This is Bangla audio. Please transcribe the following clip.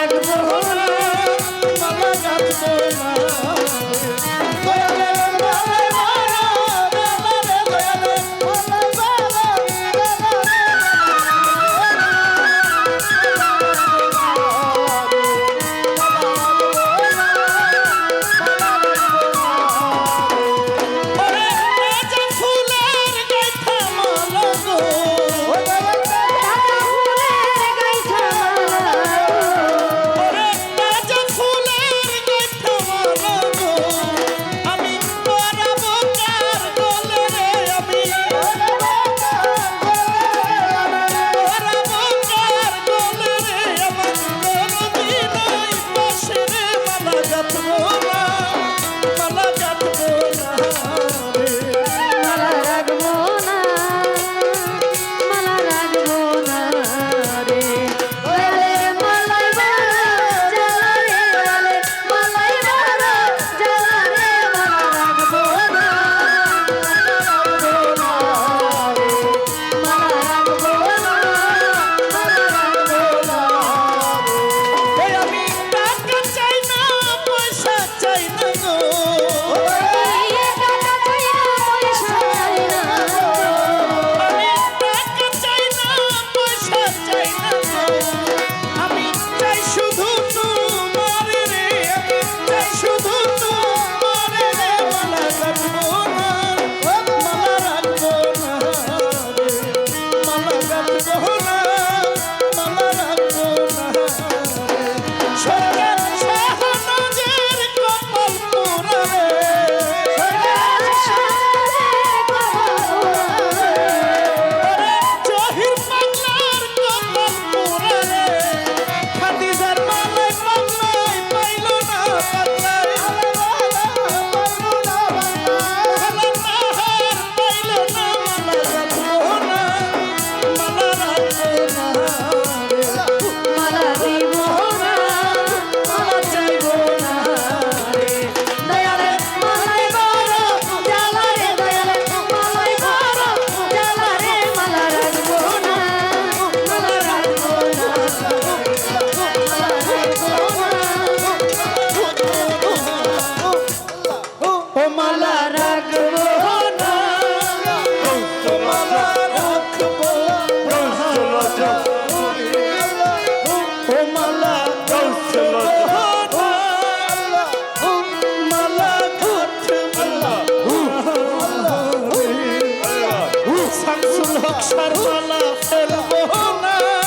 রাখব মালা রাখব না। না সংসার পালা ফেলব না।